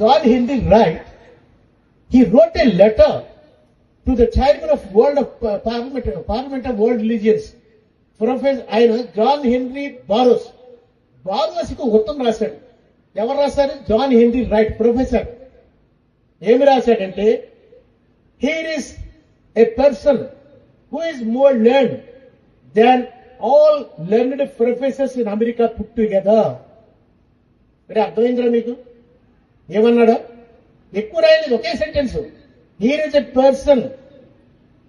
John Henry Wright, he wrote a letter to the chairman of World of uh, Parliament, Parliament of World Religions, professor ఆయన John Henry Barrows బారోస్కి ఉత్తరం రాశాడు. ఎవరు రాశారు? John Henry Wright professor ఏమి రాశాడంటే here is a person who is more learn than all learned professors in America put together మరి అర్థమైందిరా మీకు? ఏమన్నాడు? ఎక్కువ రాయింది ఒకే sentence here is a person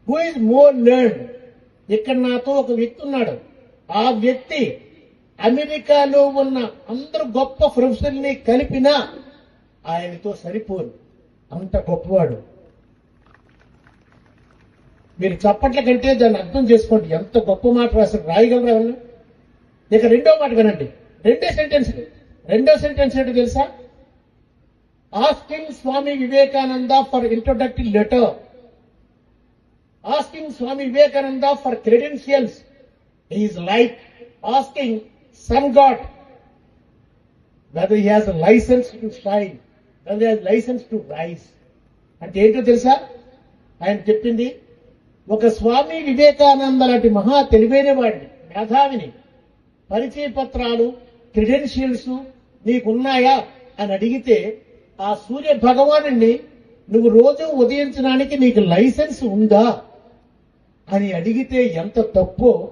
who is more learn ఇక్కడ నాతో ఒక వ్యక్తి ఉన్నాడు. ఆ వ్యక్తి అమెరికాలో ఉన్న అందరు గొప్ప ప్రొఫెసర్ని కలిపినా ఆయనతో సరిపోరు అంత గొప్పవాడు. మీరు చప్పట్ల కంటే దాన్ని అర్థం చేసుకోండి. ఎంత గొప్ప మాట రాశారు రాయగలరా ఇక రెండో మాట వినండి. రెండే సెంటెన్స్ రెండో సెంటెన్స్ ఏంటో తెలుసా? Asking Swami Vivekananda for introductory letter asking Swami Vivekananda for credentials is like asking some god whether he has a license to shine, whether he has license అంటే ఏంటో తెలుసా? ఆయన చెప్పింది ఒక స్వామి వివేకానంద లాంటి మహా తెలివైన వాడిని మేధావిని పరిచయ పత్రాలు క్రెడెన్షియల్స్ నీకున్నాయా అని అడిగితే ఆ సూర్య భగవానుణ్ణి నువ్వు రోజు ఉదయించడానికి నీకు లైసెన్స్ ఉందా అని అడిగితే ఎంత తప్పో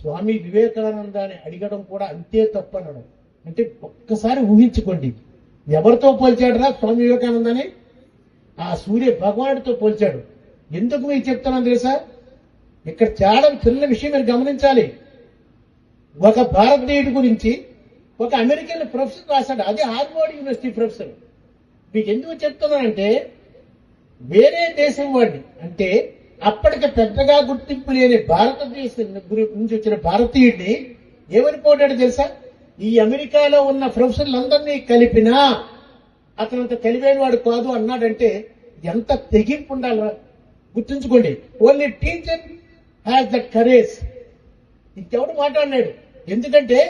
స్వామి వివేకానందాన్ని అడగడం కూడా అంతే తప్పు అనడం అంటే ఒక్కసారి ఊహించుకోండి. ఎవరితో పోల్చాడురా స్వామి వివేకానందని ఆ సూర్య భగవానుడితో పోల్చాడు. ఎందుకు మీకు చెప్తున్నాను తెలుసా? ఇక్కడ చాలా చిన్న విషయం మీరు గమనించాలి. ఒక భారతీయుడి గురించి ఒక అమెరికన్ ప్రొఫెసర్ రాశాడు. అదే హార్వర్డ్ యూనివర్సిటీ ప్రొఫెసర్. మీకు ఎందుకు చెప్తున్నానంటే వేరే దేశం వాడిని. అంటే అప్పటికి పెద్దగా గుర్తింపు లేని భారతదేశం నుంచి వచ్చిన భారతీయుడిని ఏమని పోటాడు తెలుసా? ఈ అమెరికాలో ఉన్న ప్రొఫెసర్లందరినీ కలిపినా అతనంత తెలివైన వాడు కాదు అన్నాడంటే ఎంత తెగింపు ఉండాలి గుర్తుంచుకోండి. Only teacher has that courage ఇంకెవడు మాట్లాడినాడు ఎందుకంటే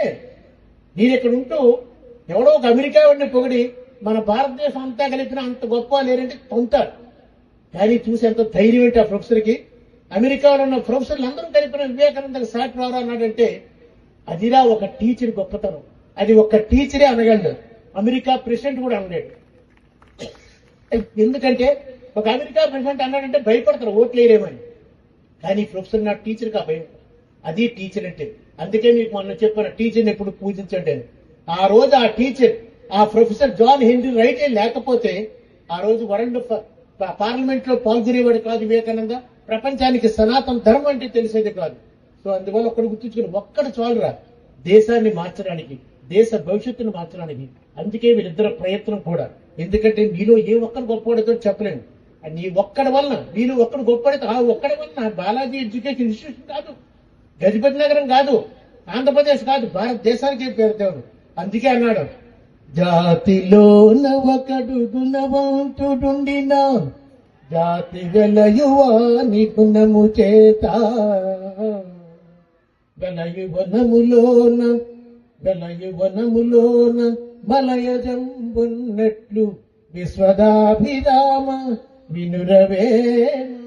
నేను ఇక్కడ ఉంటూ ఎవడో ఒక అమెరికా వాడిని పొగిడి మన భారతదేశం అంతా కలిపిన అంత గొప్ప లేరంటే పొంతారు కానీ చూసి ఎంత ధైర్యం ఏంటి ఆ ప్రొఫెసర్కి? అమెరికాలో ఉన్న ప్రొఫెసర్లు అందరూ కలిపిన వివేకానందకి సాటి రావరా అన్నాడంటే అదిరా ఒక టీచర్ గొప్పతనం. అది ఒక టీచరే అనగలడు అమెరికా ప్రెసిడెంట్ కూడా అనలేడు. ఎందుకంటే ఒక అమెరికా ప్రెసిడెంట్ అన్నాడంటే భయపడతారు ఓట్లేరేమని కానీ ప్రొఫెసర్ నా టీచర్ కా భయం. అది టీచర్ అంటే. అందుకే మీకు మొన్న చెప్పాను టీచర్ని ఎప్పుడు పూజించండి ఆ రోజు ఆ టీచర్ ఆ ప్రొఫెసర్ జాన్ హెన్రీ రైటే లేకపోతే ఆ రోజు వరల్డ్ పార్లమెంట్లో పాల్గొనేవాడు కాదు వివేకానంద. ప్రపంచానికి సనాతన ధర్మం అంటే తెలిసేది కాదు. సో అందువల్ల ఒక్కడు గుర్తుంచుకుని ఒక్కడు చాలురా. దేశాన్ని మార్చడానికి దేశ భవిష్యత్తును మార్చడానికి. అందుకే వీళ్ళిద్దరు ప్రయత్నం కూడా. ఎందుకంటే నీలో ఏ ఒక్కరు గొప్పవాడితో చెప్పలేను నీ ఒక్కడి వలన నీలో ఒక్కడు గొప్పడితే ఆ ఒక్కడి వలన బాలాజీ ఎడ్యుకేషన్ ఇన్స్టిట్యూషన్ కాదు. గజపతి నగరం కాదు. ఆంధ్రప్రదేశ్ కాదు. భారతదేశానికే పేరు తేవడు అందుకే అన్నాడు జాతిలో ఒకడు గుణవంతుడుండిన జాతి వెలయువాని గుణము చేత. వెలయువనములోన వెలయువనములోన మలయజంబున్నట్లు విశ్వదాభిరామ వినురవేమ